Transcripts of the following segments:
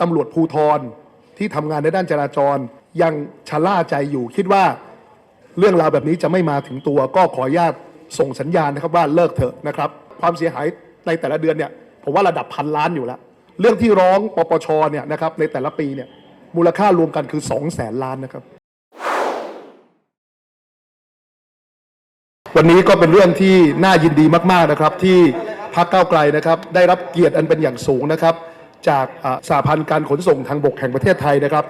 ตำรวจภูธรที่ทำงานในด้านจราจร ยังชะล่าใจอยู่คิดว่าเรื่องราวแบบนี้จะไม่มาถึงตัว ก็ขออนุญาตส่งสัญญาณนะครับว่าเลิกเถอะนะครับ ความเสียหายในแต่ละเดือนเนี่ยผมว่าระดับพันล้านอยู่แล้ว เรื่องที่ร้องปปชเนี่ยนะครับในแต่ละปีเนี่ยมูลค่ารวมกันคือ 2 0 0แสนล้านนะครับ วันนี้ก็เป็นเรื่องที่น่ายินดีมาก ๆ นะครับ ที่พรรคก้าวไกลนะครับ ได้รับเกียรติอันเป็นอย่างสูงนะครับ จากอ่าพันธ์การขนส่งทางบกแห่งประเทศไทยนะครับ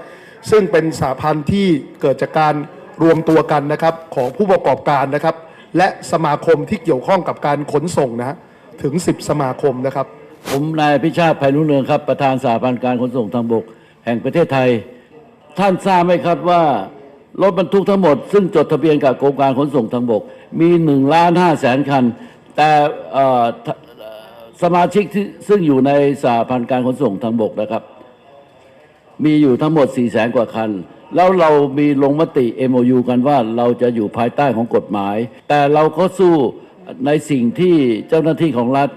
ซึ่งเป็นสหพันธ์ที่เกิดจากการรวมตัวกันนะครับของผู้ประกอบการนะครับ และสมาคมที่เกี่ยวข้องกับการขนส่งนะถึง 10 สมาคมนะครับ ผมนายพิชาติภัยรุ่งเรืองครับ ประธานสหพันธ์การขนส่งทางบกแห่งประเทศไทย ท่านทราบไหมครับว่ารถบรรทุกทั้งหมดซึ่งจดทะเบียนกับกรมการขนส่งทางบกมีหนึ่งล้านห้าแสนคัน แต่ สมาชิกที่ซึ่งอยู่ในสหพันธ์การขนส่งทางบกนะครับ มีอยู่ทั้งหมด4แสนกว่าคัน แล้วเรามีลงมติ MOU กันว่าเราจะอยู่ภายใต้ของกฎหมาย แต่เราก็สู้ในสิ่งที่เจ้าหน้าที่ของรัฐ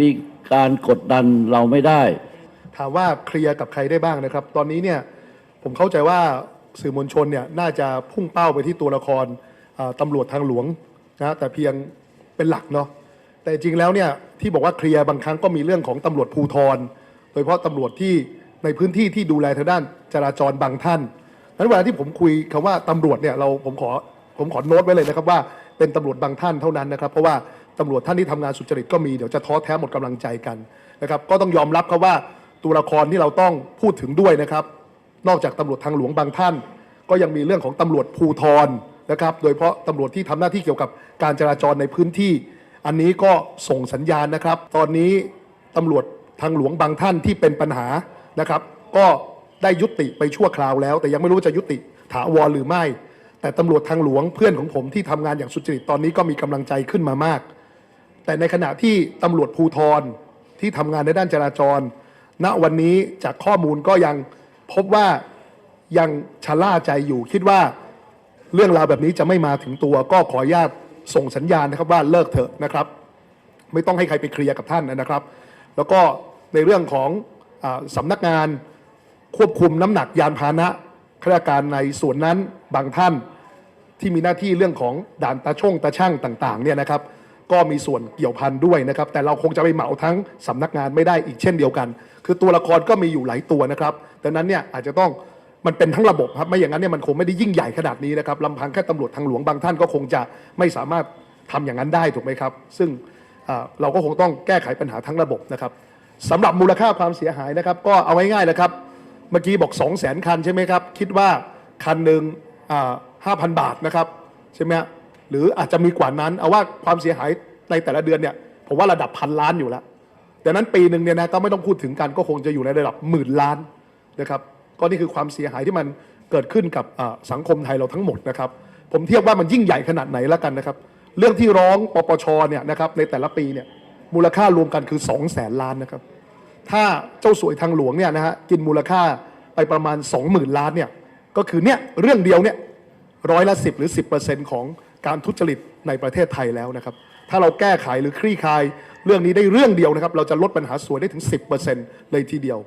มีการกดดันเราไม่ได้ ถามว่าเคลียร์กับใครได้บ้างนะครับ ตอนนี้เนี่ยผมเข้าใจว่าสื่อมวลชนเนี่ยน่าจะพุ่งเป้าไปที่ตัวละครตำรวจทางหลวงนะแต่เพียงเป็นหลักเนาะแต่จริงแล้วเนี่ยที่บอกว่าเคลียร์บางครั้งก็มีเรื่องของตำรวจภูธรโดยเฉพาะตำรวจที่ในพื้นที่ที่ดูแลทางด้านจราจรบางท่านนั้นเวลาที่ผมคุยคำว่าตำรวจเนี่ยเราผมขอผมขอโน้ตไว้เลยนะครับว่าเป็นตำรวจบางท่านเท่านั้นนะครับ เพราะว่าตำรวจท่านที่ทำงานสุจริตก็มีเดี๋ยวจะท้อแท้หมดกำลังใจกันนะครับ ก็ต้องยอมรับครับว่าตัวละครที่เราต้องพูดถึงด้วยนะครับ นอกจากตำรวจทางหลวงบางท่าน ก็ยังมีเรื่องของตำรวจภูธรนะครับ โดยเฉพาะตำรวจที่ทำหน้าที่เกี่ยวกับการจราจรในพื้นที่ อันนี้ก็ส่งสัญญาณนะครับ ตอนนี้ตำรวจทางหลวงบางท่านที่เป็นปัญหานะครับ ก็ได้ยุติไปชั่วคราวแล้ว แต่ยังไม่รู้ว่าจะยุติถาวรหรือไม่ แต่ตำรวจทางหลวงเพื่อนของผมที่ทำงานอย่างสุจริตตอนนี้ก็มีกำลังใจขึ้นมามาก แต่ในขณะที่ตำรวจภูธรที่ทำงานในด้านจราจร ณวันนี้จากข้อมูลก็ยังพบว่ายังชะล่าใจอยู่คิดว่าเรื่องราวแบบนี้จะไม่มาถึงตัวก็ขออนุญาต ส่งสัญญาณนะครับว่าเลิกเถอะนะครับ ไม่ต้องให้ใครไปเคลียร์กับท่านนะครับ แล้วก็ในเรื่องของอสำนักงานควบคุมน้ำหนักยานพาหนะข้าราชการในส่วนนั้นบางท่านที่มีหน้าที่เรื่องของด่านตาช่งตาช่างต่างๆเนี่ยนะครับ ก็มีส่วนเกี่ยวพันด้วยนะครับ แต่เราคงจะไปเหมาทั้งสำนักงานไม่ได้อีกเช่นเดียวกัน คือตัวละครก็มีอยู่หลายตัวนะครับดังนั้นเนี่ยอาจจะต้อง มันเป็นทั้งระบบครับไม่อย่างนั้นเนี่ยมันคงไม่ได้ยิ่งใหญ่ขนาดนี้นะครับลำพังแค่ตำรวจทางหลวงบางท่านก็คงจะไม่สามารถทำอย่างนั้นได้ถูกไหมครับ ซึ่งเราก็คงต้องแก้ไขปัญหาทั้งระบบนะครับสำหรับมูลค่าความเสียหายนะครับ ก็เอาง่ายๆนะครับ เมื่อกี้บอก 2 0 0 0 0 0 คันใช่ไหมครับ คิดว่าคันหนึ่งห้าพันบาทนะครับใช่ไหมหรืออาจจะมีกว่านั้น เอาว่าความเสียหายในแต่ละเดือนเนี่ยผมว่าระดับพันล้านอยู่แล้วดังนั้นปีหนึ่งเนี่ยนะก็ไม่ต้องพูดถึงกันก็คงจะอยู่ในระดับหมื่นล้านนะครับ ก็นี่คือความเสียหายที่มันเกิดขึ้นกับสังคมไทยเราทั้งหมดนะครับ ผมเทียบว่ามันยิ่งใหญ่ขนาดไหนแล้วกันนะครับ เรื่องที่ร้องปปชเนี่ยนะครับในแต่ละปีเนี่ยมูลค่ารวมกันคือ 2 0 0แสนล้านนะครับ ถ้าเจ้าสวยทางหลวงเนี่ยนะฮะกินมูลค่าไปประมาณ 20,000 ล้านเนี่ยก็คือเนี่ยเรื่องเดียวเนี่ยร้อยละสิหรือ 10%ของการทุจริตในประเทศไทยแล้วนะครับ ถ้าเราแก้ไขหรือคลี่คลาย เรื่องนี้ได้เรื่องเดียวนะครับ เราจะลดปัญหาสวยได้ถึง 10%เลยทีเดียว